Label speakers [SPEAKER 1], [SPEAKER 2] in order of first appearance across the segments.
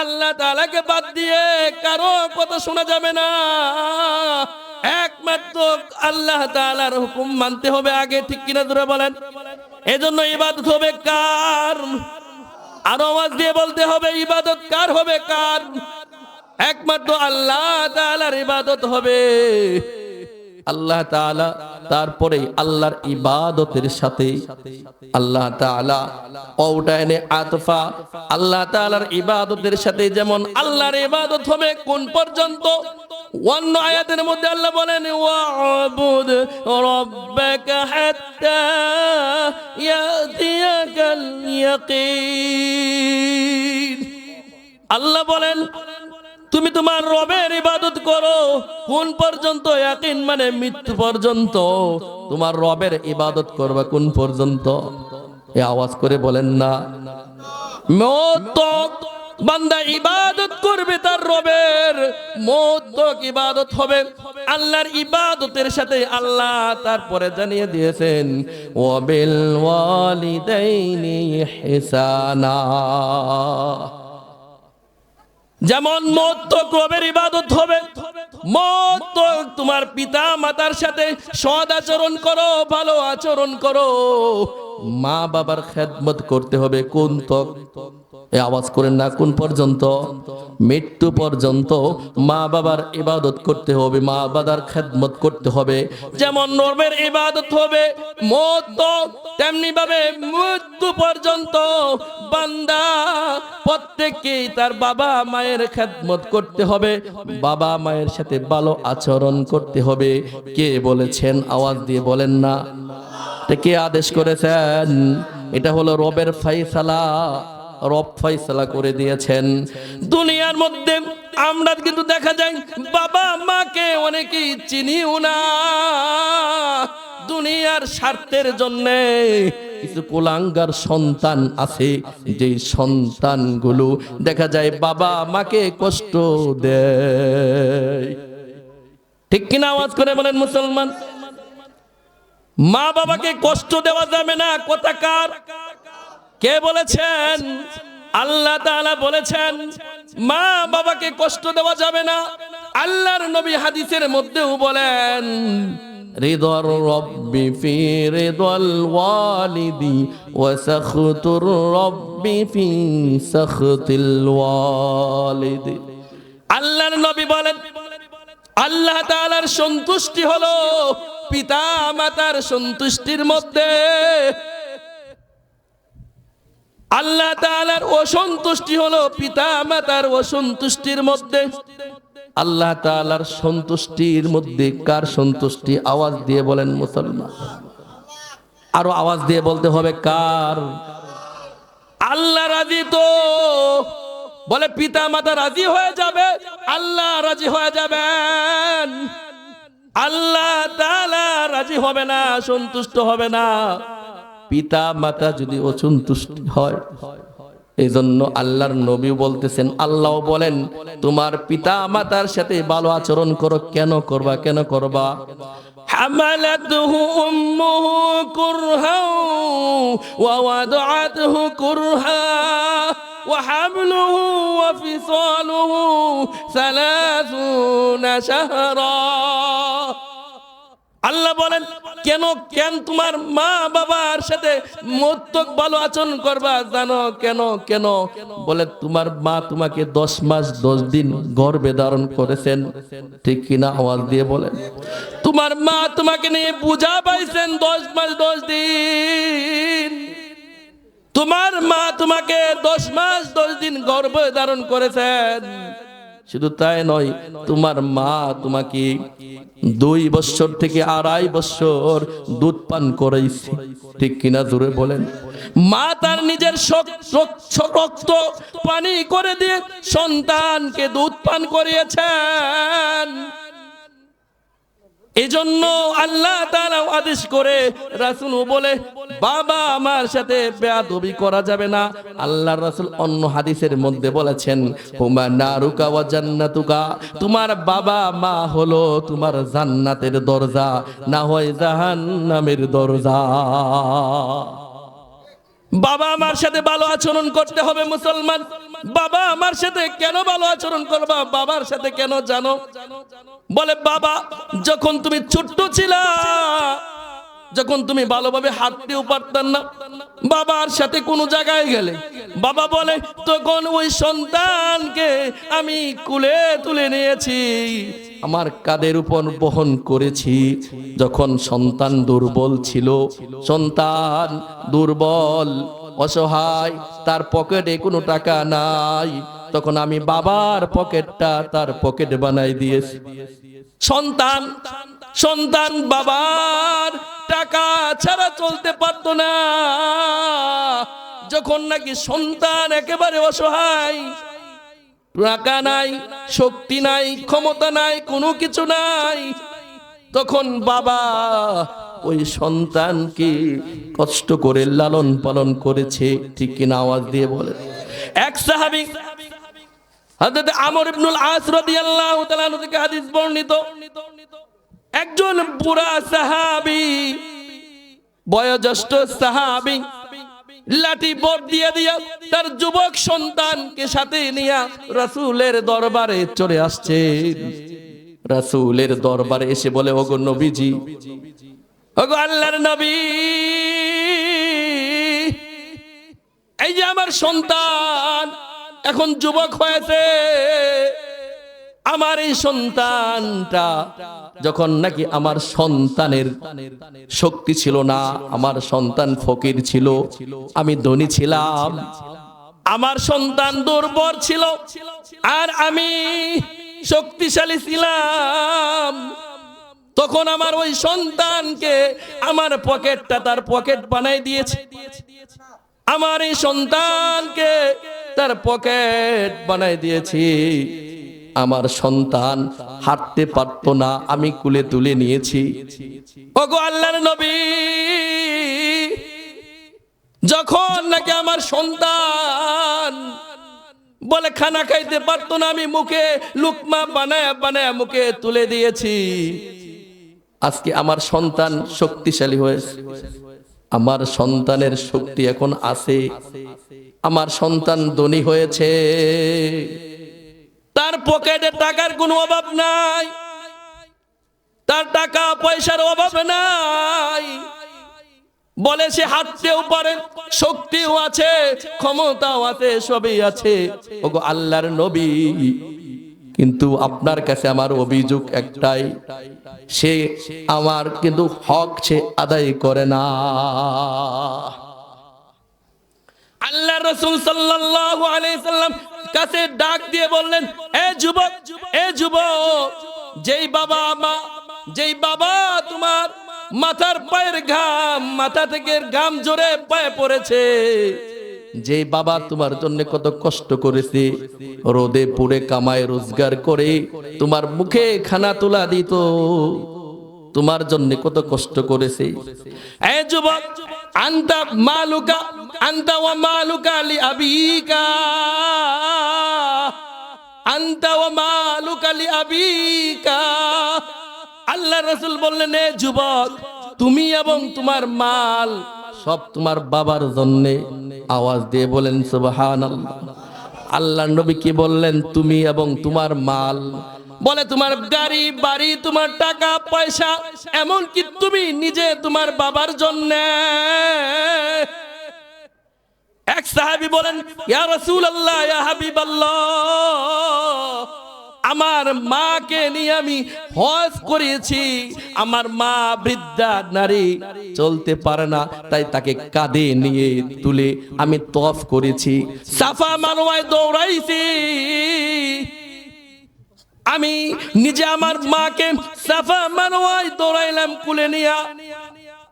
[SPEAKER 1] আল্লাহ তাআলাকে বাদ দিয়ে কারও কথা শোনা যাবে না। একমাত্র আল্লাহ তালার হুকুম মানতে হবে আগে, ঠিক কিনা ধরে বলেন? এজন্য ইবাদত হবে কার? আর আওয়াজ দিয়ে বলতে হবে, ইবাদত কার হবে কার? একমাত্র আল্লাহ তাআলার ইবাদত হবে। আল্লাহ তাআলা তারপরে আল্লাহর ইবাদতের সাথে আল্লাহ তাআলা এনে আতফা। আল্লাহ তাআলার ইবাদতের সাথে যেমন আল্লাহর ইবাদত হবে কোন পর্যন্ত? অন্য আয়াতের মধ্যে আল্লাহ বলেন আল্লাহ বলেন তুমি তোমার রবের ইবাদত করো। কোন পর্যন্ত? ইয়াকিন মানে মৃত্যু পর্যন্ত। তোমার রবের ইবাদত করবে কোন পর্যন্ত? এ আওয়াজ করে বলেন না। বান্দা ইবাদত করবে তার রবের। মত ইবাদত হবে আল্লাহর ইবাদতের সাথে আল্লাহ তারপরে জানিয়ে দিয়েছেন ওয়াবিল ওয়ালিদাইনি হিসানা। যেমন মত তো কবের ইবাদত হবে। মত তো তোমার পিতা মাতার সাথে সদ আচরণ করো, ভালো আচরণ করো। মা বাবার খেদমত করতে হবে কোন তক এ আওয়াজ করেন না, কোন পর্যন্ত? মৃত্যু পর্যন্ত মা বাবার ইবাদত করতে হবে, মা বাবার খেদমত করতে হবে। যেমন নর্মের ইবাদত হবে, মত তেমনি ভাবে মৃত্যু পর্যন্ত বান্দা প্রত্যেককেই তার বাবা মায়ের খেদমত করতে হবে, বাবা মায়ের সাথে ভালো আচরণ করতে হবে। কে বলেছেন? আওয়াজ দিয়ে বলেন না। কে আদেশ করেছেন? এটা হলো রবের ফাইসালা রব ফাইসালা করে দিয়েছেন। দুনিয়ার মধ্যে আমরা কিন্তু দেখা যায় বাবা মাকে অনেকেই চিনিও না। দুনিয়ার স্বার্থের জন্য কিছু কুলাঙ্গার সন্তান আছে যে সন্তানগুলো দেখা যায় বাবা মাকে কষ্ট দেয়। ঠিক কিনা আওয়াজ করে বলেন মুসলমান? মা বাবাকে কষ্ট দেওয়া যাবে না কথাকার কে বলেছেন? আল্লাহ তাআলা বলেছেন, মা বাবাকে কষ্ট দেওয়া যাবে না। আল্লাহর নবী হাদিসের মধ্যেও বলেন রিদর রব্বি ফি রিদল ওয়ালিদি ওয়া সাখতুর রব্বি ফি সাখতিল ওয়ালিদি। আল্লাহর নবী বলেন, আল্লাহ তাআলার সন্তুষ্টি হলো পিতা মাতার সন্তুষ্টির মধ্যে আল্লাহ তাআলার অসন্তুষ্টি হলো পিতা মাতার অসন্তুষ্টির মধ্যে। আল্লাহ তাআলার সন্তুষ্টির মধ্যে কার সন্তুষ্টি? আওয়াজ দিয়ে বলেন মুসলমান। আরও আওয়াজ দিয়ে বলতে হবে কার? আল্লাহ রাজি তো। বলে পিতা মাতা রাজি হয়ে যাবে, আল্লাহ রাজি হয়ে যাবেন। আল্লাহ তাআলা রাজি হবে না, সন্তুষ্ট হবে না। পিতা মাতা যদি অসন্তুষ্ট হয় এই জন্য আল্লাহর নবী বলতেছেন আল্লাহ বলেন তোমার পিতা মাতার সাথে ভালো আচরণ করো কেন করবা কেন করবা حملته أمه كرها ووضعته كرها وحمله وفصاله ثلاثون شهرا আল্লাহ বলেন কেন কেন তোমার মা বাবার সাথে মত্তক ভালো আচরণ করবা? জানো কেন কেন? বলে তোমার মা তোমাকে দশ মাস, দশ দিন গর্ভে ধারণ করেছেন। ঠিক কিনা আওয়াজ দিয়ে বলেন তোমার মা তোমাকে নিয়ে পূজা পাইছেন দশ মাস, দশ দিন। তোমার মা তোমাকে দশ মাস, দশ দিন গর্ভে ধারণ করেছেন। শুধু তাই নয়, তোমার মা তোমাকে দুই বছর থেকে আড়াই বছর দুধ পান করাইছে। ঠিক কিনা জোরে বলেন? মা তার নিজের রক্ত পানি করে দিয়ে সন্তানকে দুধ পান করিয়েছেন। এজন্য আল্লাহ তাআলা আদেশ করে রাসূল বলে, বাবা, আমার সাথে বেয়াদবি করা যাবে না। আল্লাহ রাসূল অন্য হাদিসের মধ্যে বলেছেন, হুমা নারুকা ওয়া জান্নাতুকা। তোমার বাবা মা হলো তোমার জান্নাতের দরজা, না হয় জাহান্নামের দরজা। বাবা, আমার সাথে ভালো আচরণ করতে হবে মুসলমান। বাবা আমার সাথে কেন ভালো আচরণ করবা? বাবার সাথে কেন জানো? বলে, বাবা, যখন তুমি ছোট্ট ছিলা, যখন তুমি ভালোভাবে হাঁটতেও পারতাম না, বাবার সাথে কোনো জায়গায় গেলে। বাবা বলে, তখন ওই সন্তানকে আমি কুলে তুলে নিয়েছি, আমার কাদের উপর বহন করেছি। যখন সন্তান দুর্বল ছিল, সন্তান দুর্বল অসহায়, তার পকেটে কোনো টাকা নাই। তখন আমি বাবার পকেটটা তার পকেট বানাই দিয়েছি। সন্তান সন্তান, বাবার টাকা ছাড়া চলতে পারতো না। যখন নাকি সন্তান একেবারে অসহায়, টাকা নাই, শক্তি নাই, ক্ষমতা নাই, কোনো কিছু নাই, তখন বাবা ওই সন্তানকে কষ্ট করে লালন পালন করেছে, ঠিক কিনা আওয়াজ দিয়ে বলে। এক সাহাবি হযরত আমর ইবনুল আস রাদিয়াল্লাহু তাআলা থেকে হাদিস বর্ণিত, একজন বুড়া বয়োজ্যেষ্ঠ লাঠি দিয়ে দিয়া তার যুবক সন্তানকে সাথে নিয়ে রাসূলের দরবারে চলে আসছে। রাসূলের দরবারে এসে বলে, ওগো নবীজি ওগো আল্লাহর নবী। এই যে আমার সন্তান, এখন যুবক হয়েছে। আমার এই সন্তানটা যখন নাকি আমার সন্তানের শক্তি ছিল না, আমার সন্তান ফকির ছিল, আমি ধনী ছিলাম। আমার সন্তান দুর্বল ছিল, আর আমি শক্তিশালী ছিলাম। তখন আমার ওই সন্তানকে আমার পকেটটা তার পকেট বানাই দিয়েছে। আমার এই সন্তানকে তার পকেট বানাই দিয়েছি। আমার সন্তান হাঁটতে পারতো না, আমি কুলে তুলে নিয়েছি। ওগো আল্লাহর নবী, যখন নাকি আমার সন্তান বলে, খানা খাইতে পারতো না, আমি মুখে লুকমা বানায় বানায় মুখে তুলে দিয়েছি। আজকে আমার সন্তান শক্তিশালী হয়েছে। আমার সন্তানের শক্তি এখন আছে। আমার সন্তান ধনী হয়েছে। তার পকেটে টাকার কোনো অভাব নাই। তার টাকা পয়সার অভাব নাই। বলে সে হাঁটতেও পারে, শক্তিও আছে, ক্ষমতাও আছে, সবই আছে। ওগো আল্লাহর নবী। কিন্তু আপনার কাছে আমার অভিযোগ একটাই, সে আমার কিন্তু হক সে আদায় করে না। আল্লাহ রসুল সাল্লাল্লাহু আলাইহি সাল্লাম কাছে ডাক দিয়ে বললেন, এ যুবক এ যুবক, যেই বাবা মা, যেই বাবা তোমার মাথার পায়ের ঘাম, মাথা থেকে ঘাম জোরে পায়ে পড়েছে যে বাবা তোমার জন্য কত কষ্ট করেছে, রোদে পুড়ে কামায় রোজগার করে তোমার মুখে খানা তোলা দিত, তোমার জন্য কত কষ্ট করেছে। এ যুবক, আন্তা মালুকা আন্তা মালুকা আন্তা আল্লাহ রাসূল বললেন, এ যুবক, তুমি এবং তোমার মাল সব তোমার বাবার জন্যে আওয়াজ দিয়ে বলেন, সুবহানাল্লাহ। আল্লাহ নবী কি বললেন? তুমি এবং তোমার মাল। বলে, তোমার গাড়ি, বাড়ি, তোমার টাকা, পয়সা এমন কি তুমি নিজে তোমার বাবার জন্য। এক সাহাবী বলেন, ইয়া রাসূলুল্লাহ, ইয়া হাবিবাল্লাহ। আমার মাকে নিয়ে আমি হজ করিয়েছি আমার মা বৃদ্ধা নারী চলতে পারে না, তাই তাকে কাঁধে নিয়ে তুলে আমি তফ করেছি। সাফা মানোয়ায় দৌড়াইছি। আমি নিজে আমার মাকে সাফা মানোয়ায় দৌড়াইলাম কুলে নিয়া।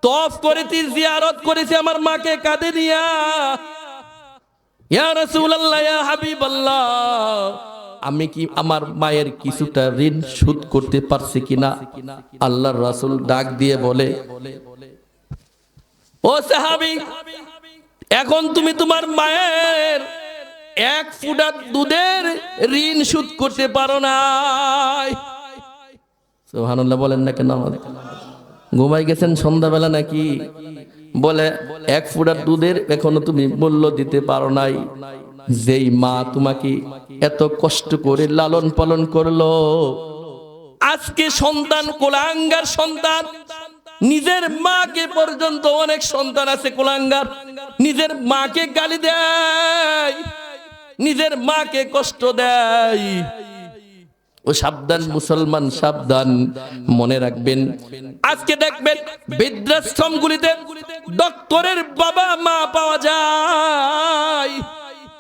[SPEAKER 1] তফ করেছি, জিয়ারত করেছি আমার মাকে কাঁধে নিয়া। ইয়া রাসূলুল্লাহ, ইয়া হাবিবাল্লাহ। আমি কি আমার মায়ের কিছুটা ঋণ শোধ করতে পারছি কিনা? আল্লাহর রাসূল ডাক দিয়ে বলে, ও সাহাবী, এখন তুমি তোমার মায়ের এক ফুটা দুধের ঋণ শোধ করতে পারো সুবহানাল্লাহ বলেন না কেন? ঘুমাই গেছেন সন্ধ্যাবেলা নাকি? বলে, এক ফুটার দুধের এখনও তুমি মূল্য দিতে পারো নাই। যেই মা তোমাকে এত কষ্ট করে লালন পালন করল, আজকে সন্তান কোলাঙ্গার সন্তান। নিজের মাকে পর্যন্ত অনেক সন্তান আছে কোলাঙ্গার। নিজের মাকে গালি দেয়, নিজের মাকে কষ্ট দেয়। ও সাবধান, মুসলমান, সাবধান। মনে রাখবেন, আজকে দেখবেন বৃদ্ধাশ্রমগুলিতে ডক্টরের বাবা মা পাওয়া যায়।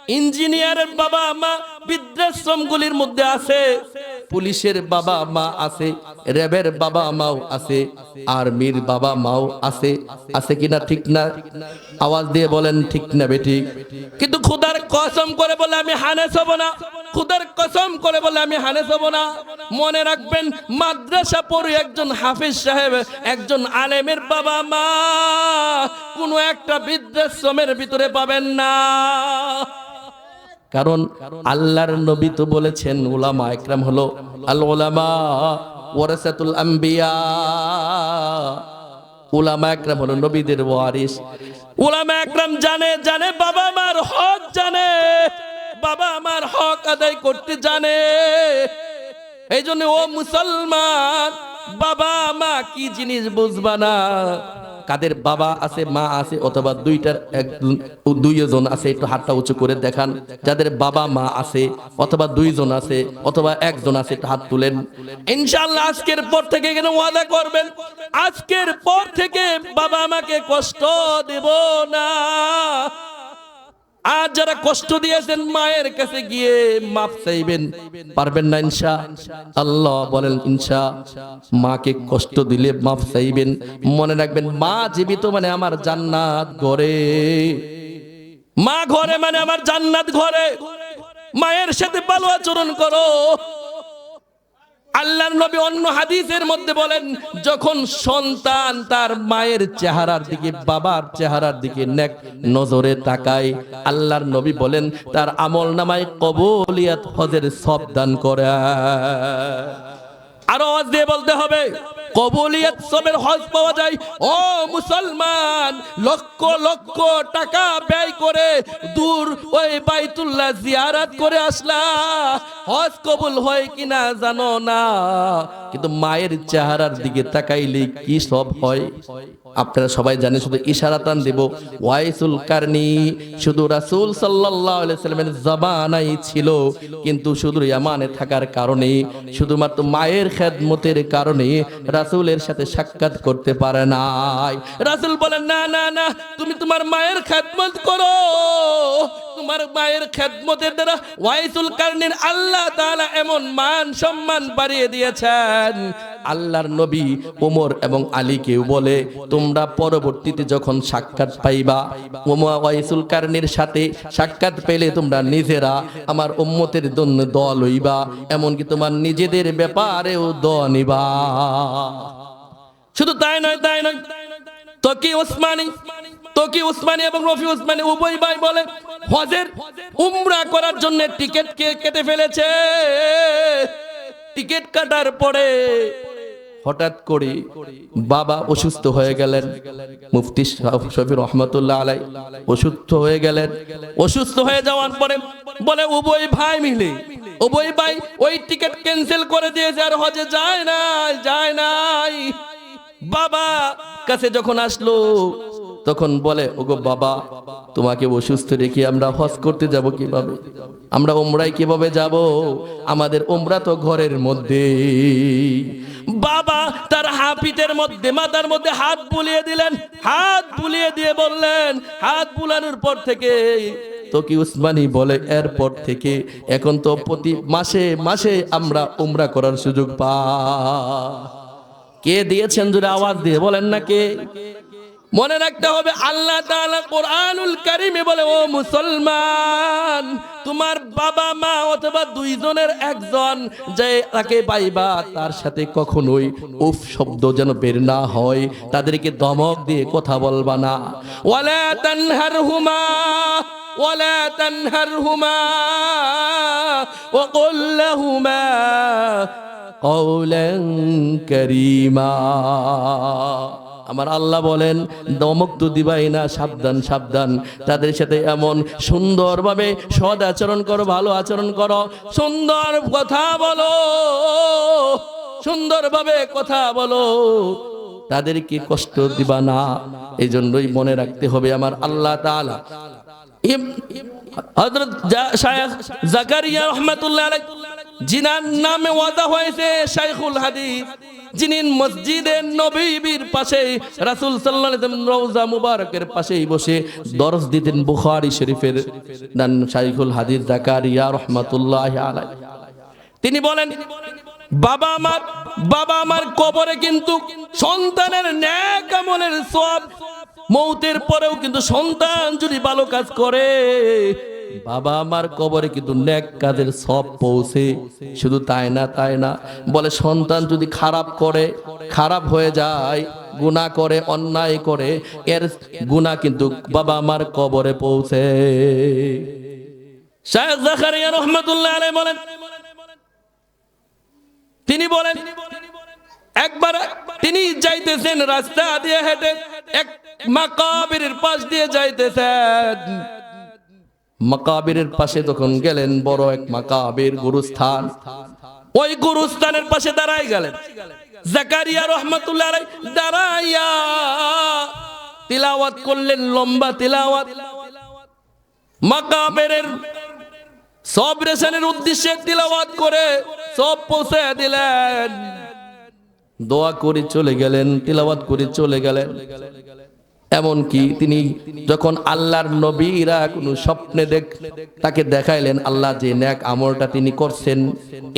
[SPEAKER 1] ইঞ্জিনিয়ারের বাবা মা বৃদ্ধাশ্রমগুলির মধ্যে আছে, পুলিশের বাবা মা আছে, র্যাবের বাবা মাও আছে, আর্মির বাবা মাও আছে আছে কিনা ঠিক না? আওয়াজ দিয়ে বলেন, ঠিক না বেটি কিন্তু খুদার কসম করে বলে আমি হানেস হব না। খুদার কসম করে বলে আমি হানেস হব না। মনে রাখবেন, মাদ্রাসা পড়ে একজন হাফিজ সাহেব, একজন আলেমের বাবা মা, কোনো একটা বৃদ্ধাশ্রমের ভিতরে পাবেন না। কারণ আল্লাহর নবী তো বলেছেন, উলামা একরাম হলো আল ওলামা ওয়ারাসাতুল আম্বিয়া। উলামা একরাম হলো নবীদের ওয়ারিস উলামা একরাম জানে জানে, বাবা মার হক জানে, বাবা আমার হক আদায় করতে জানে। এই জন্য ও মুসলমান, বাবা মা কি জিনিস বুঝবা না? কাদের বাবা আছে, মা আছে, অথবা দুইটার দুইজন আছে, একটু হাতটা উঁচু করে দেখান। যাদের বাবা, মা আছে, অথবা দুইজন আছে, অথবা একজন আছে, একটু হাত তুলেন। ইনশাল্লাহ আজকের পর থেকে এখানে ওয়াদা করবেন, আজকের পর থেকে বাবা মাকে কষ্ট দেব না। আর যারা কষ্ট দিয়েছেন মায়ের কাছে গিয়ে মাপ চাইবেন, পারবেন না ইনশা। আল্লাহ বলেন, ইনশা, মাকে কষ্ট দিলে মাপ চাইবেন। মনে রাখবেন, মা জীবিত মানে আমার জান্নাত ঘরে। মা ঘরে মানে আমার জান্নাত ঘরে। মায়ের সাথে ভালো আচরণ করো। আল্লাহর নবী অন্য হাদিসের মধ্যে বলেন, যখন সন্তান তার মায়ের চেহারার দিকে, বাবার চেহারার দিকে নেক নজরে তাকায়, আল্লাহর নবী বলেন, তার আমল নামায় কবলিয়াত হজের সব দান করে। আরও আওয়াজ দিয়ে বলতে হবে, কবুলিয়ত সবের হজ পাওয়া যায়। ও মুসলমান, লক্ষ লক্ষ টাকা ব্যয় করে দূর ওই বাইতুল্লাহ জিয়ারাত করে আসলা। হজ কবুল হয় কিনা জানো না, কিন্তু মায়ের চেহারার দিকে তাকাইলে কি সব হয়? আপনারা সবাই জানেন শুধু ইশারাতান দেব। ওয়াইসুল কারনি শুধু রাসূল সাল্লাল্লাহু আলাইহি সাল্লামের জবানাই ছিল, কিন্তু শুধু ইয়ামানে থাকার কারণে, শুধুমাত্র মায়ের খেদমতের কারণে রাসূলের সাথে সাক্ষাৎ করতে পারে নাই। রাসূল বলেন, না না না, তুমি তোমার মায়ের খেদমত করো। তোমার মায়ের খেদমতের দ্বারা ওয়াইসুল কারনির আল্লাহ তাআলা এমন মান সম্মান বাড়িয়ে দিয়েছেন। আল্লাহর নবী ওমর এবং আলীকেও বলে, তোমরা পরবর্তীতে যখন সাক্ষাৎ পাইবা, ওমা ওয়াইসুল কারনির সাথে সাক্ষাৎ পেলে তোমরা নিজেরা আমার উম্মতের জন্য দল হইবা, এমনকি তোমার নিজেদের ব্যাপারেও দ নিবা। শুধু তাই নয় তাই নয়। তকি ওসমানী? তকি ওসমানী এবং রফি ওসমানী উভয় ভাই বলে, হজের উমরা করার জন্য টিকিট কে কেটে ফেলেছে? টিকিট কাটার পরে হঠাৎ করে বাবা অসুস্থ হয়ে গেলেন। মুফতি শফি রহমতুল্লাহ আলাই অসুস্থ হয়ে গেলেন। অসুস্থ হয়ে যাওয়ার পরে বলে, উভয় ভাই মিলে, উভয় ভাই ওই টিকিট ক্যান্সেল করে দিয়েছে আর হজে যায় নাই যায় নাই। বাবা কাছে যখন আসলো তখন বলে, ওগো বাবা, তোমাকে অসুস্থ রেখে আমরা হজ করতে যাব কীভাবে? আমরা ওমরাই কীভাবে যাব? আমাদের ওমরা তো ঘরের মধ্যে। বাবা তার হাপিতের মধ্যে, মাথার মধ্যে হাত বুলিয়ে দিলেন। হাত বুলিয়ে দিয়ে বললেন, হাত বুলানোর পর থেকে তো কি উসমানি বলে, এরপর থেকে এখন তো প্রতি মাসে মাসে আমরা উমরা করার সুযোগ পা কে দিয়েছেন যদি আওয়াজ দিয়ে বলেন না কে? মনে রাখতে হবে আল্লাহ তাআলা কোরআনুল কারিমে বলে ও মুসলমান তোমার বাবা মা অথবা দুইজনের একজন যে তাকে পাইবা তার সাথে কখনোই উফ শব্দ যেন বের না হয় তাদেরকে দমক দিয়ে কথা বলবা না ওয়ালা তানহারহুমা ولا تنهرهما وقل لهما قولا كريما আমার আল্লাহ বলেন, দমক তো দিবাই না, সাবধান সাবধান। তাদের সাথে এমন সুন্দরভাবে সদ আচরণ করো, ভালো আচরণ করো, সুন্দর কথা বলো, সুন্দরভাবে কথা বলো। তাদেরকে কষ্ট দিবা না? এই জন্যই মনে রাখতে হবে আমার আল্লাহ শায়খ জাকারিয়া রহমাতুল্লাহ জিনার নামে ওয়াদা হয়েছে শাইখুল হাদিস। যিনি মসজিদে নবীর পাশে, রাসূল ওয়াসাল্লাম রওজা মুবারকের পাশেই বসে দরস দিতেন বুখারী শরীফের। নান শাইখুল হাদিস জাকারিয়া রহমাতুল্লাহ আলাইহি। তিনি বলেন, বাবা আমার বাবা আমার কবরে কিন্তু সন্তানের ন্যাক আমলের সব মৌতের পরেও কিন্তু সন্তান যদি ভালো কাজ করে বাবা আমার কবরে কিন্তু ন্যাক কাজের সব পৌঁছে, শুধু তাই না তাই না। বলে, সন্তান যদি খারাপ করে, খারাপ হয়ে যায় গুনাহ করে, অন্যায় করে, এর গুনাহ কিন্তু বাবা আমার কবরে পৌঁছে। বলেন, তিনি বলেন, একবার তিনি যাইতেছেন রাস্তা দিয়ে হেঁটে, এক মাকাবিরের পাশ দিয়ে যাইতেছেন। মাকাবিরের পাশে তখন গেলেন, বড় এক মাকাবির গুরুস্থান। ওই গুরুস্থানের পাশে দাঁড়াই গেলেন। জাকারিয়া রহমতুল্লাহ দাঁড়াইয়া তিলাওয়াত করলেন, লম্বা তিলাওয়াত। মাকাবেরের সব রেশনের উদ্দেশ্যে তিলাওয়াত করে সব পৌঁছে দিলেন। দোয়া করে চলে গেলেন, তিলাওয়াত করে চলে গেলেন। এমনকি তিনি যখন আল্লাহর নবীরা কোনো স্বপ্নে দেখ তাকে দেখাইলেন, আল্লাহ যে ন্যাক আমলটা তিনি করছেন,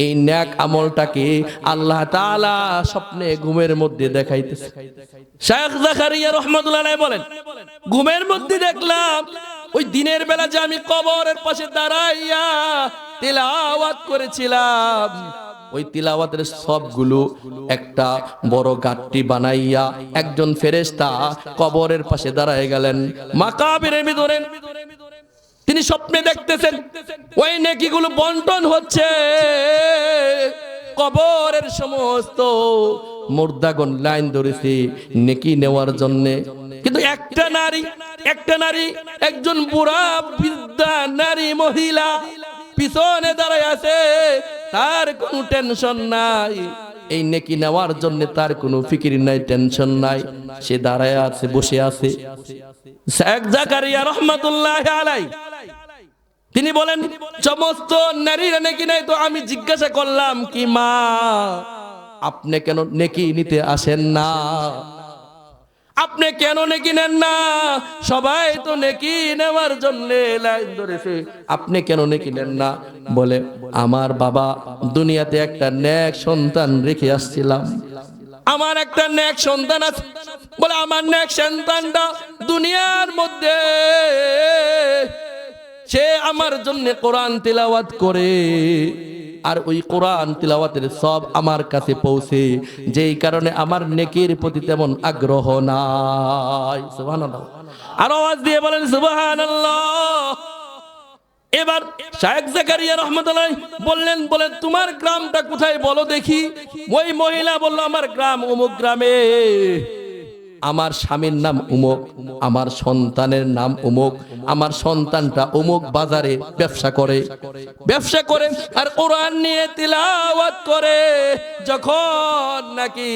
[SPEAKER 1] এই ন্যাক আমলটাকে আল্লাহ তাআলা স্বপ্নে ঘুমের মধ্যে দেখাইতেছে। শেখ জাকারিয়া রহমতুল্লাহ বলেন, ঘুমের মধ্যে দেখলাম, ওই দিনের বেলা যে আমি কবরের পাশে দাঁড়াইয়া তেলাওয়াত করেছিলাম ওই তিলাওয়াতের সবগুলো একটা বড় গাট্টি বানাইয়া একজন ফেরেশতা কবরের পাশে দাঁড়ায় গেলেন। মাকাবিরের ভিতরে। তিনি স্বপ্নে দেখতেছেন, ওই নেকিগুলো বন্টন হচ্ছে। কবরের সমস্ত মুর্দাগন লাইন ধরেছে নেকি নেওয়ার জন্যে। কিন্তু একটা নারী একটা নারী, একজন বুড়া বৃদ্ধা নারী মহিলা পিছনে দাঁড়ায় আছে, তার কোনো টেনশন নাই। এই নেকি নেওয়ার জন্য তার কোনো ফিকির নাই টেনশন নাই। সে দাঁড়ায় আছে, বসে আছে। শেখ জাকারিয়া রহমাতুল্লাহ আলাই। তিনি বলেন, সমস্ত নারীরা নেকি নাই তো আমি জিজ্ঞাসা করলাম, কি মা, আপনি কেন নেকি নিতে আসেন না? আপনি কেন নেকি নেন না? সবাই তো নেকি নেওয়ার জন্য লাইন ধরেছে। আপনি কেন নেকি নেন না? বলে, আমার বাবা দুনিয়াতে একটা ন্যাক সন্তান রেখে আসছিলাম। আমার একটা ন্যাক সন্তান আছে। বলে, আমার ন্যাক সন্তানটা দুনিয়ার মধ্যে সে আমার জন্য কোরআন তিলাওয়াত করে। আর ওই কোরআন তিলাওয়াতের সব আমার কাছে পৌঁছে। যেই কারণে আমার নেকির প্রতি তেমন আগ্রহ নাই। আর আওয়াজ দিয়ে বলেন, সুবহানাল্লাহ। এবার শায়েখ জাকারিয়া রহমতুল্লাহ বললেন, বলেন, তোমার গ্রামটা কোথায় বলো দেখি? ওই মহিলা বলল, আমার গ্রাম অমুক গ্রামে। আমার স্বামীর নাম উমুক, আমার সন্তানের নাম উমুক, আমার সন্তানটা উমুক বাজারে ব্যবসা করে। ব্যবসা করে আর কোরআন নিয়ে তিলাওয়াত করে। যখন নাকি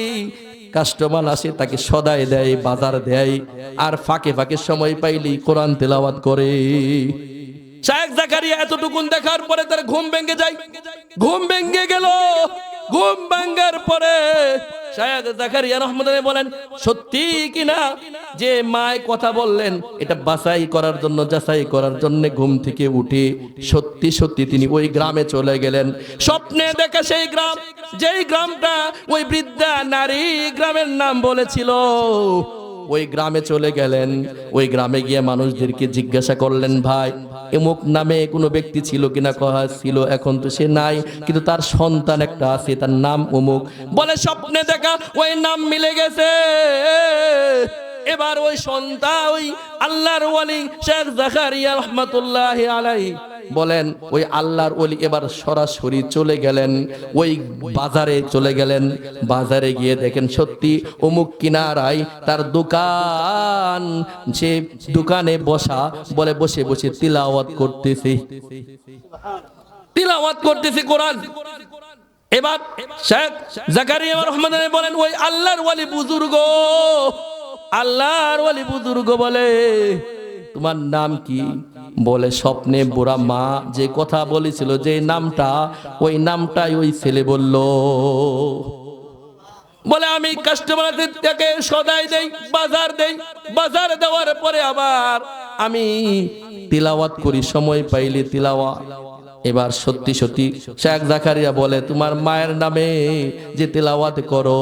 [SPEAKER 1] কাস্টমার আসে, তাকে সদাই দেয়, বাজার দেয়, আর ফাঁকে ফাঁকে সময় পাইলেই কোরআন তেলাওয়াত করে। শায়েখ জাকারিয়া এতটুকুন দেখার পরে তার ঘুম ভেঙে যায়। ঘুম ভেঙে গেল। ঘুম ভাঙ্গার পরে বলেন, সত্যি কিনা যে মায় কথা বললেন, এটা বাছাই করার জন্য, যাচাই করার জন্য ঘুম থেকে উঠে সত্যি সত্যি তিনি ওই গ্রামে চলে গেলেন। স্বপ্নে দেখা সেই গ্রাম, যেই গ্রামটা ওই বৃদ্ধা নারী গ্রামের নাম বলেছিল ওই গ্রামে চলে গেলেন। ওই গ্রামে গিয়ে মানুষদেরকে জিজ্ঞাসা করলেন, ভাই, এমুক নামে কোনো ব্যক্তি ছিল কিনা? কহা, ছিল, এখন তো সে নাই, কিন্তু তার সন্তান একটা আছে, তার নাম অমুক বলে, স্বপ্নে দেখা, ওই নাম মিলে গেছে। এবার ওই সন্তান ওই আল্লাহর ওয়ালি শেখ জাকারিয়া রহমাতুল্লাহ আলাই বলেন, ওই আল্লাহর ওলি এবার সরাসরি চলে গেলেন, ওই বাজারে চলে গেলেন। বাজারে গিয়ে দেখেন সত্যি অমুক কিনারায় তার দোকান সে দোকানে বসা বলে বসে বসে তিলাওয়াত করতেছে। তিলাওয়াত করতেছে কোরআন। এবার শেখ জাকারিয়া রহমান বলেন, ওই আল্লাহর ওয়ালি বুজুর্গ, আল্লাহর ওয়ালি বুজুর্গ বলে, তোমার নাম কি? বলে স্বপ্নে বুড়া মা যে কথা বলেছিল, যে নামটা, ওই নামটাই ওই ছেলে বলল। বলে, আমি কাস্টমারদের থেকে সদাই দেই, বাজার দেই, বাজার দেওয়ার পরে আবার আমি তিলাওয়াত করি, সময় পাইলে তিলাওয়া এবার সত্যি সত্যি শেখ জাকারিয়া বলে, তোমার মায়ের নামে যে তিলাওয়াত করো,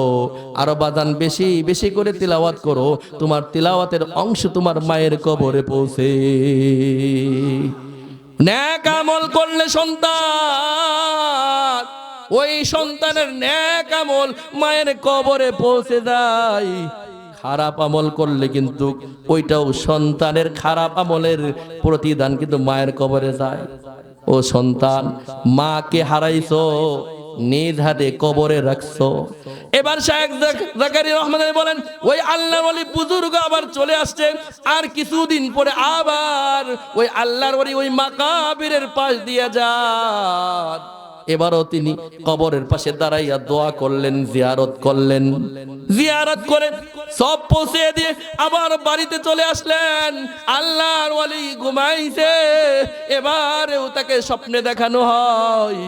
[SPEAKER 1] আরও বাজান বেশি বেশি করে তিলাওয়াত করো, তোমার তিলাওয়াতের অংশ তোমার মায়ের কবরে পৌঁছে। ন্যাক আমল করলে সন্তান, ওই সন্তানের ন্যাক আমল মায়ের কবরে পৌঁছে যায়। খারাপ আমল করলে কিন্তু ওইটাও সন্তানের খারাপ আমলের প্রতিদান কিন্তু মায়ের কবরে যায়। ও সন্তান, মাকে হারাইছো, নিজ হাতে কবরে রাখছো। এবার শাহেক জাকারি রহমান বলেন, ওই আল্লাহর ওলি বুজুর্গ আবার চলে আসছেন, আর কিছুদিন পরে আবার ওই আল্লাহর ওলি ওই মাকাবিরের পাশ দিয়ে যান। এবারও তিনি কবরের পাশে দাঁড়াইয়া দোয়া করলেন, জিয়ারত করলেন। জিয়ারত করেন সব পৌঁছে দিয়ে আবার বাড়িতে চলে আসলেন। আল্লাহর ওয়ালি ঘুমাইছে, এবারেও তাকে স্বপ্নে দেখানো হয়।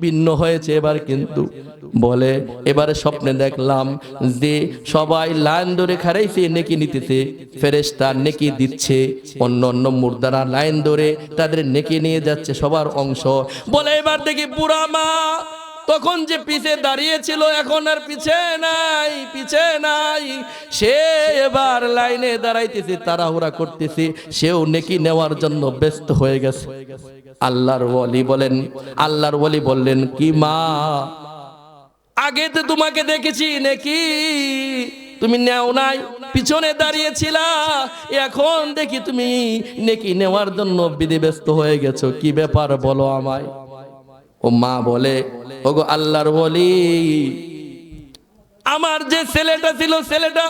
[SPEAKER 1] ভিন্ন হয়েছে এবার কিন্তু। বলে, এবারে স্বপ্নে দেখলাম যে সবাই লাইন ধরে খারাইছে, নেকি নিতেছে। ফেরেস্তা নেকি দিচ্ছে, অন্য অন্য মুর্দারা লাইন ধরে তাদের নেকি নিয়ে যাচ্ছে সবার অংশ। বলে, এবার দেখি বুড়া মা তখন যে পিছে দাঁড়িয়েছিল, এখন আর পিছে নাই পিছে নাই। সে এবার লাইনে দাঁড়াইতেছে, তাড়াহুড়া করতেছে। সেও নেকি নেওয়ার জন্য ব্যস্ত হয়ে গেছে। আল্লাহর ওয়ালি বলেন, আল্লাহর ওয়ালি বললেন, কি মা, আগে তো তোমাকে দেখেছি নাকি? তুমি নেও নাই, পিছনে দাঁড়িয়েছিলা, এখন দেখি তুমি নেকি নেওয়ার জন্য বিধি ব্যস্ত হয়ে গেছো। কি ব্যাপার বলো আমায়? ও মা বলে, ওগো আল্লাহর বলি, আমার যে ছেলেটা ছিল, ছেলেটা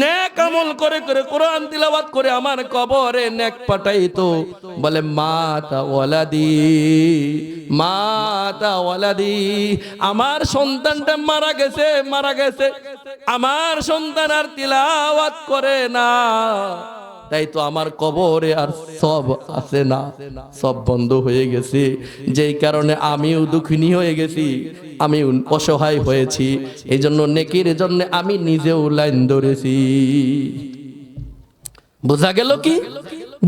[SPEAKER 1] নেক আমল করে করে কোরআন তিলাওয়াত করে আমার কবরে নেক পাঠাইতো। বলে মাতা ওয়ালাদি মাতা ওয়ালাদি, আমার সন্তানটা মারা গেছে মারা গেছে, আমার সন্তান আর তিলাওয়াত করে না। তাই তো আমার কবরে আর সব আছে না। সব বন্ধ হয়ে গেছে। যেই কারণে আমিও দুঃখিনী হয়ে গেছি। আমি অসহায় হয়েছি। এই জন্য নেকির জন্য আমি নিজেও লাইন ধরেছি। বোঝা গেল কি?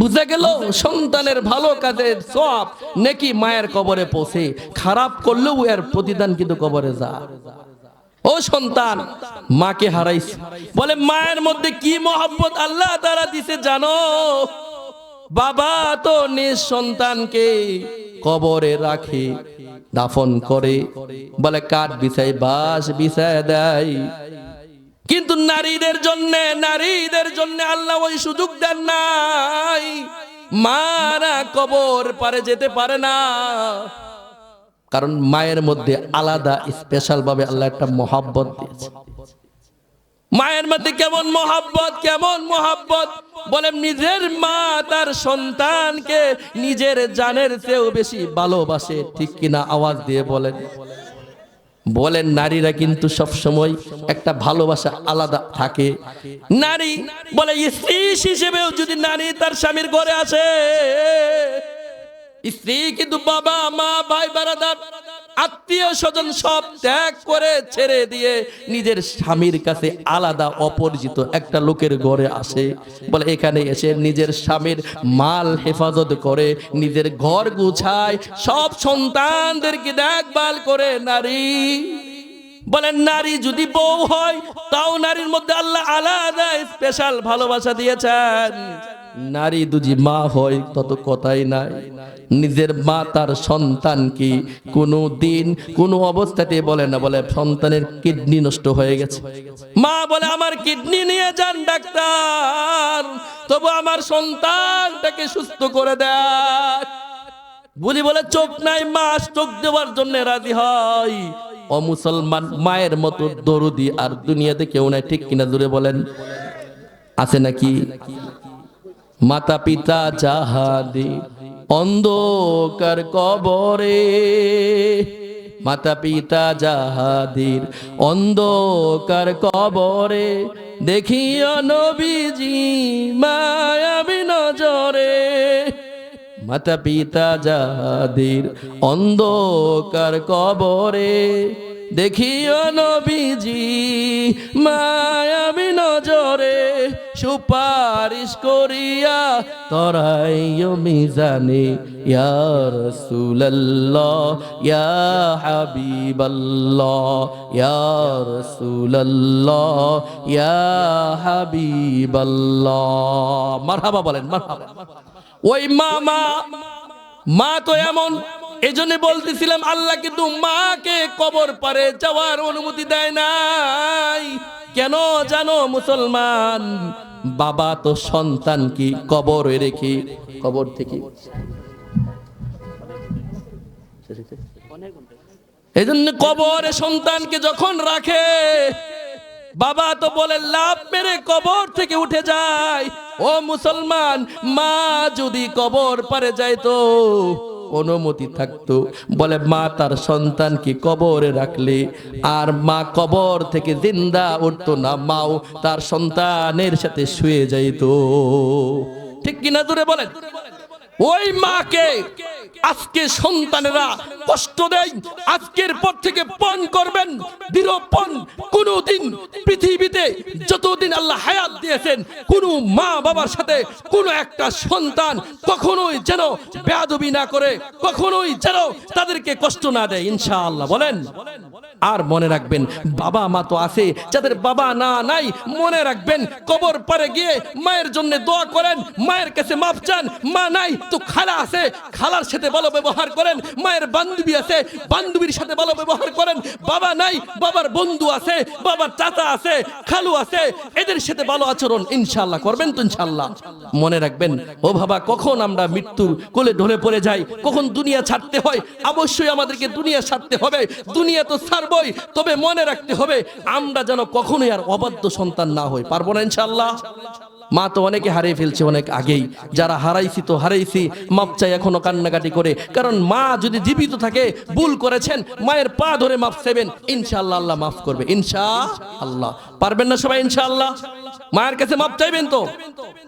[SPEAKER 1] বুঝা গেল? সন্তানের ভালো কাজের সব নেকি মায়ের কবরে পৌঁছে। খারাপ করলেও এর প্রতিদান কিন্তু কবরে যা ও সন্তান, মাকে হারাইছে। বলে, মায়ের মধ্যে কি মহব্বত আল্লাহ তারা দিছে জানো? বাবা তো নিজ সন্তানকে কবরে রাখে, দাফন করে। বলে, কাঠ বিছাই বাস বিছায় দেয়। কিন্তু নারীদের জন্য নারীদের জন্য আল্লাহ ওই সুযোগ দেন নাই। মারা কবর পারে যেতে পারে না। কারণ মায়ের মধ্যে আলাদা স্পেশাল ভাবে আল্লাহ একটা মহাব্বত দিয়েছে। মায়ের মধ্যে কেমন মহাব্বত কেমন মহাব্বত? বলে নিজের মা তার সন্তানকে নিজের জানের চেয়েও বেশি ভালোবাসে, ঠিক কিনা আওয়াজ দিয়ে বলেন। বলেন, নারীরা কিন্তু সব সময় একটা ভালোবাসা আলাদা থাকে। নারী বলে, স্ত্রী হিসেবেও যদি নারী তার স্বামীর ঘরে আসে স্ত্রী কিন্তু বাবা, মা, ভাই, বারাদার, আত্মীয় স্বজন সব ত্যাগ করে ছেড়ে দিয়ে নিজের স্বামীর কাছে আলাদা অপরিচিত একটা লোকের ঘরে আসে। বলে, এখানে এসে নিজের স্বামীর মাল হেফাজত করে, নিজের ঘর গুছায়, সব সন্তানদেরকে দেখভাল করে, নারী। বলেন নারী যদি বউ হয়, তাও নারীর মধ্যে আল্লাহ আলাদা স্পেশাল ভালোবাসা দিয়েছেন। নারী দুজি মা হয়, তত কথাই নাই। নিজের মা তার সন্তানকে কোনো দিন, কোনো অবস্থাতে বলে না, বলে সন্তানের কিডনি নষ্ট হয়ে গেছে। মা বলে, আমার কিডনি নিয়ে যান ডাক্তার, তবু আমার সন্তানটাকে সুস্থ করে দেয় বলি বলে, চোখ নাই মাস চোখ দেওয়ার জন্য রাজি হয়। ও মুসলমান মায়ের মতো দরদি আর দুনিয়াতে কেউ নাই, ঠিক কিনা দূরে বলেন? আছে নাকি? মাতা পিতা যাহাদি অন্ধকার কবরে মাতা পিতা যাহাদির অন্ধকার কবরে, দেখিও নবীজি মায়াবী নজরে মাতা পিতা যাহাদির অন্ধকার কবরে, দেখিও নবীজি মায়াবী নজরে সুপারিশ করিয়া তরাইও মিজানে, ইয়া রাসূলুল্লাহ, ইয়া হাবিবাল্লাহ, ইয়া রাসূলুল্লাহ, ইয়া হাবিবাল্লাহ। মারহাবা বলেন ওই মামা, মা তো এমন এই জন্য বলতেছিলাম, আল্লাহ কিন্তু মাকে কবর পারে যাওয়ার অনুমতি দেয় নাই। কেন জানো মুসলমান? বাবা তো সন্তান কি কবরে রেখে, কবর থেকে এই জন্য কবরে সন্তানকে যখন রাখে, বাবা তো বলে লাভ মেরে কবর থেকে উঠে যায়। ও মুসলমান, মা যদি কবর পারে যায় তো অনুমতি থাকতো। বলে, মা তার সন্তানকে কবরে রাখলে, আর মা কবর থেকে জিন্দা উঠতো না, মাও তার সন্তানের সাথে শুয়ে যাইতো। ঠিক কিনা দূরে বলেন? ওই মাকে আজকে সন্তানেরা কষ্ট দেয়। আজকের পর থেকে পণ করবেন দৃঢ়পণ কোনদিন পৃথিবীতে যতদিন আল্লাহ হায়াত দিয়েছেন, কোন মা বাবার সাথে কোন একটা সন্তান কখনোই যেন বেয়াদবি না করে, কখনোই যেন তাদেরকে কষ্ট না দেয়, ইনশাআল্লাহ। বলেন? আর মনে রাখবেন, বাবা মা তো আছে, যাদের বাবা না নাই, মনে রাখবেন, কবর পারে গিয়ে মায়ের জন্য দোয়া করেন, মায়ের কাছে মাফ চান, মা নাই তো খালা আছে, খালার সাথে ভালো ব্যবহার করেন, মায়ের বান্ধবী আছে, বান্ধবীর সাথে ভালো ব্যবহার করেন, বাবা নাই, বাবার বন্ধু আছে, বাবার চাচা আছে, খালু আছে, এদের সাথে ভালো আচরণ ইনশাল্লাহ করবেন তো ইনশাল্লাহ মনে রাখবেন, ও বাবা, কখন আমরা মৃত্যুর কোলে ঢলে পড়ে যাই, কখন দুনিয়া ছাড়তে হয়, অবশ্যই আমাদেরকে দুনিয়া ছাড়তে হবে, দুনিয়া তো ছাড়বই, তবে মনে রাখতে হবে, আমরা যেন কখনোই আর অবাধ্য সন্তান না হই, পারব না ইনশাল্লাহ মা তো অনেকে হারিয়ে ফেলছে অনেক আগেই। যারা হারাইছি তো হারাইছি, মাপ চাই এখনও কান্নাকাটি করে। কারণ মা যদি জীবিত থাকে, ভুল করেছেন, মায়ের পা ধরে মাপ চাইবেন, ইনশাআল্লাহ আল্লাহ মাফ করবে। ইনশা আল্লাহ পারবেন না সবাই, ইনশাআল্লাহ। মায়ের কাছে মাপ চাইবেন তো?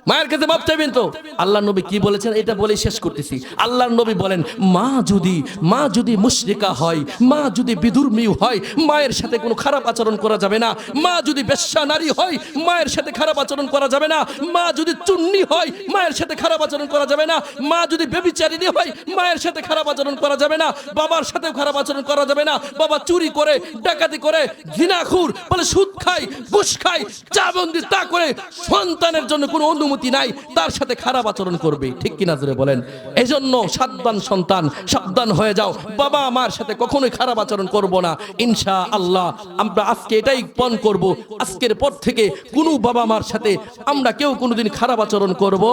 [SPEAKER 1] মায়ের কাছে মাপ চাইবেন তো? আল্লাহ নবী কি বলেছেন? এটা বলে শেষ করতেছি। আল্লাহ নবী বলেন, মা যদি মা যদি মুশরিকা হয়, মা যদি বিধর্মী হয়, মায়ের সাথে কোনো খারাপ আচরণ করা যাবে না। মা যদি বেশ্যা নারী হয়, মায়ের সাথে খারাপ আচরণ করা যাবে না। মা যদি চুন্নি হয়, মায়ের সাথে খারাপ আচরণ করা যাবে না। মা যদি বেবিচারিণী হয়, মায়ের সাথে খারাপ আচরণ করা যাবে না। বাবার সাথেও খারাপ আচরণ করা যাবে না। বাবা চুরি করে, ডাকাতি করে, ঘৃণাখুর, বলে সুদ খায় ঘুষ খায় চা তা করে সন্তানের জন্য কোনো অনুমতি নাই, তার সাথে খারাপ আচরণ করবে। ঠিক কিনা জোরে বলেন? এজন্য সাবধান সন্তান, সাবধান হয়ে যাও। বাবা আমার সাথে কখনোই খারাপ আচরণ করব না। ইনশা আল্লাহ আমরা আজকে এটাই পণ করব। আজকের পর থেকে কোনো বাবা মার সাথে আমরা কেউ কোনোদিন খারাপ আচরণ করব?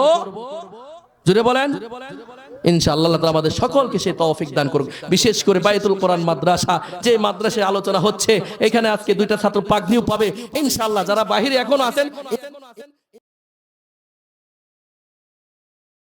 [SPEAKER 1] জুড়ে বলেন? ইনশাআল্লাহ তালা আমাদের সকলকে সে তৌফিক দান করুক। বিশেষ করে বায়তুল কোরআন মাদ্রাসা, যে মাদ্রাসায় আলোচনা হচ্ছে, এখানে আজকে দুইটা ছাত্র পাগনিও পাবে। ইনশাআল্লাহ যারা বাহিরে এখনও আছেন।